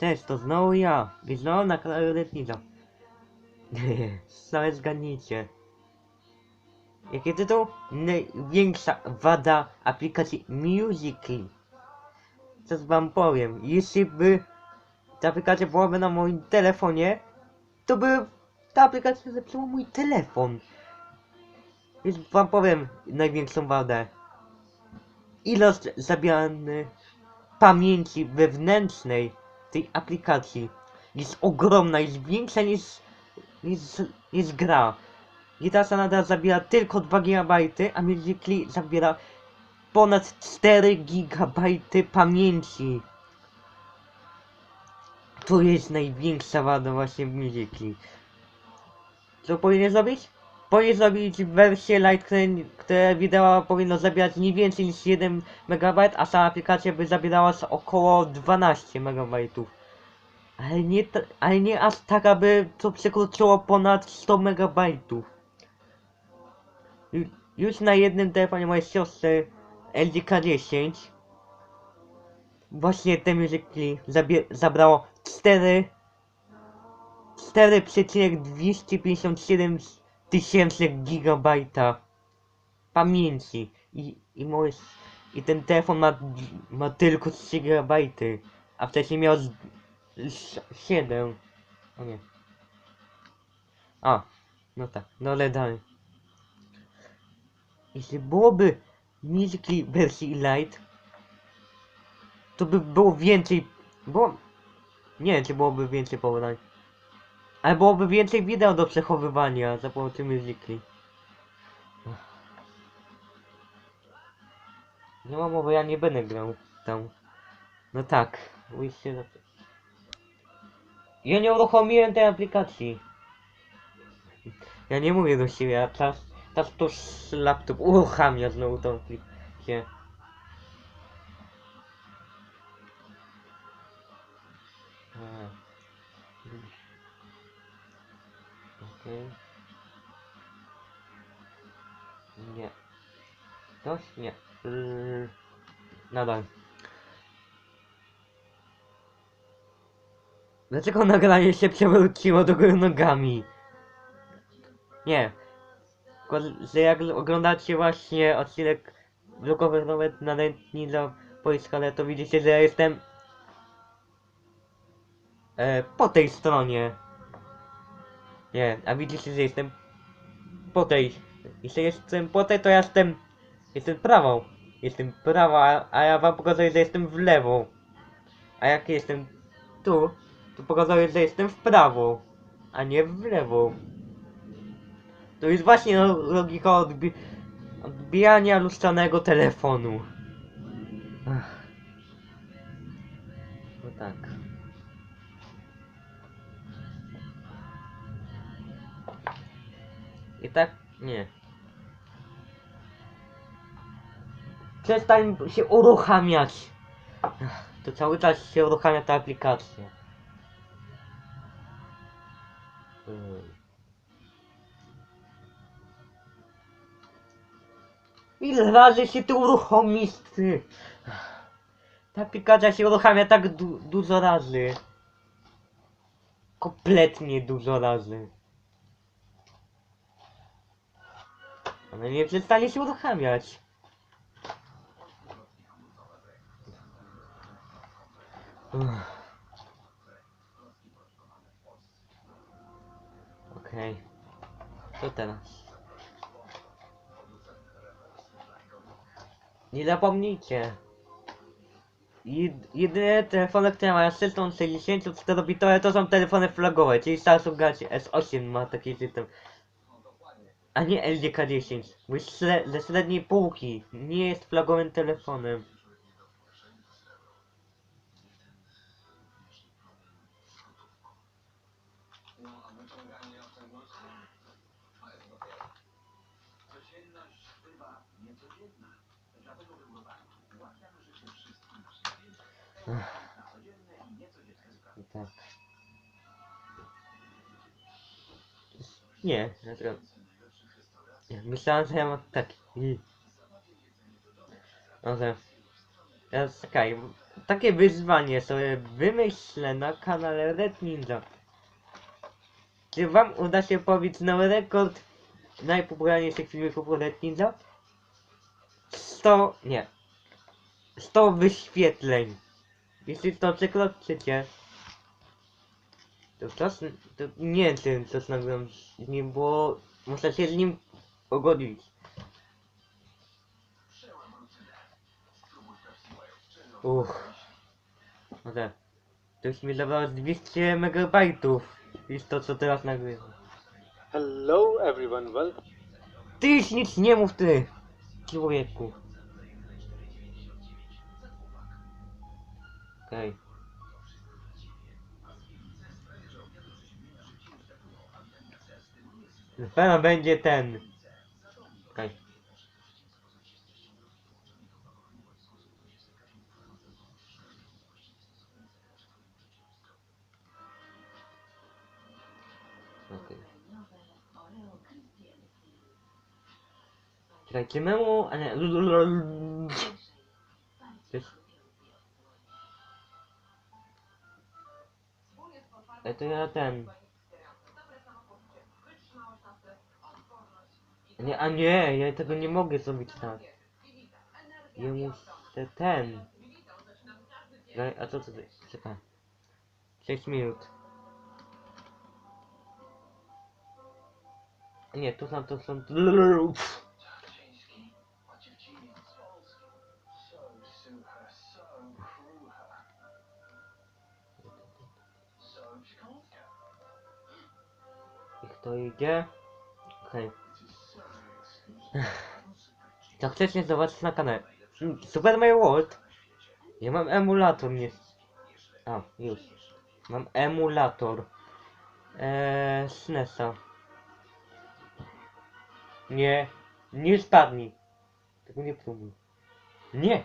Cześć, to znowu ja. I znowu na kanale Letnica. Same zgadnijcie. Jaki tytuł? Największa wada aplikacji Musical.ly. Co wam powiem, jeśli by ta aplikacja byłaby na moim telefonie, to by ta aplikacja zepsuła mój telefon. Więc wam powiem największą wadę. Ilość zabieranej pamięci wewnętrznej tej aplikacji jest ogromna, jest większa niż, niż, niż gra. Gitara Sanada zabiera tylko 2 GB, a Musical.ly zabiera ponad 4 GB pamięci. To jest największa wada właśnie w Musical.ly. Co powinien zrobić? Powinien zrobić wersję Lite, które, które wideo powinno zabierać nie więcej niż 1 MB, a sama aplikacja by zabierała około 12 MB. Ale nie, ale nie aż tak, aby to przekroczyło ponad 100 MB. Ju- Już na jednym telefonie mojej siostry LDK10 właśnie te zabie- zabrało 4 4,257 tysięcy gigabajta pamięci i, i, mój, i ten telefon ma, ma tylko 3 gigabajty, a wcześniej miał z, z 7. O nie. A, no tak, no ale dalej. Jeśli byłoby Musical.ly wersji Lite, to by było więcej, było, nie wiem czy byłoby więcej powołań. Ale byłoby więcej wideo do przechowywania za pomocą Musical.ly. Nie mam mowy, ja nie będę grał tam. No tak, wyjście na to. Ja nie uruchomiłem tej aplikacji. Ja nie mówię do siebie, a teraz, teraz to laptop uruchamia znowu tą aplikację. Nie. Coś? Nie. Yy, nadal. Dlaczego nagranie się przewróciło do góry nogami? Nie. Że jak oglądacie właśnie odcinek vlogowy nawet na Lentni dla Polskale, to widzicie, że ja jestem e, po tej stronie. Nie, a widzicie, że jestem po tej. Jeśli jestem po tej, to ja jestem. Jestem prawą. Jestem prawa, a- ja wam pokazuję, że jestem w lewą. A jak jestem tu, to pokazuję, że jestem w prawo, a nie w lewą. To jest właśnie lo- logika odbi odbijania lustrzanego telefonu. Ach. No tak. I tak? Nie. Przestań się uruchamiać. To cały czas się uruchamia ta aplikacja. Ym. Ile razy się tu uruchomisz ty? Ta aplikacja się uruchamia tak du dużo razy. Kompletnie dużo razy. Ona nie przestanie się uruchamiać. Okej. Co teraz? Nie zapomnijcie. Jed jedyne telefony, które mają system 64-bitowe to są telefony flagowe, czyli Samsung Galaxy S8 ma taki system. A nie LDK10, bo jest ze średniej półki, nie jest flagowym telefonem. I tak. Nie, dlatego... Nie, myślałem, że ja mam taki... Może... Teraz czekaj, takie wyzwanie sobie wymyślę na kanale Red Ninja. Czy wam uda się pobić nowy rekord najpopularniejszych filmików Red Ninja? 100, nie. 100 wyświetleń. Jeśli to przekroczycie, to czas, to nie wiem, co z nagram z nim, bo muszę się z nim pogodzić. Uch. No tak. To już mi zabrało z 200 megabajtów. Niż to, co teraz nagrywam. Hello everyone, well, Ty już nic nie mów, ty! Człowieku. Okej. Na pewno będzie ten. Okej. Okej. Czekajcie, memu, a nie... to ja ten... Nie, a nie, ja tego nie mogę zrobić tak. Ja muszę ten... Czekaj, A co to... Czekaj. 6 minut. Nie, to są, to są... Kaczyński, I kto idzie? Okej. Exclusive. To chcesz mnie zobaczyć na kanale. Super Mario World. Ja mam emulator, nie... A, już. Mam emulator. Eee, SNESa. Nie. Nie spadnij. Tego nie próbuj. Nie!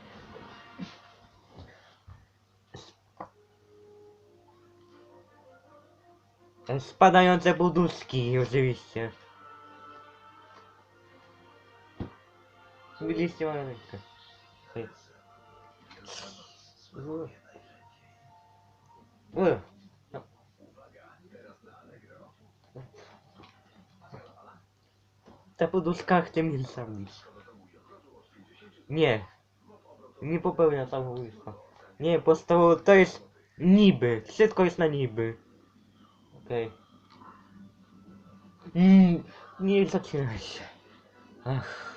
Spadające poduszki, oczywiście. Widzieliście moją rękę. No. Ta poduszka chce mnie zabić. Nie. Nie popełnia samobójstwa. Nie, po prostu to jest niby. Wszystko jest na niby. Okej. Mm, nie zaczynaj się. Ach.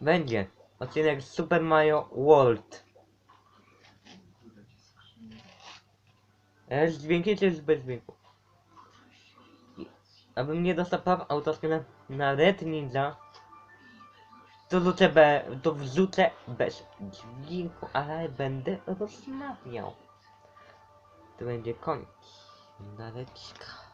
Będzie. Odcinek Super Mario World. E, Z dźwiękiem czy z bez dźwięku? Abym nie dostał praw autorskich na, na Red Ninja, to wrzucę, be, to wrzucę bez dźwięku, ale będę rozmawiał. To będzie koniec. みんなで聞か。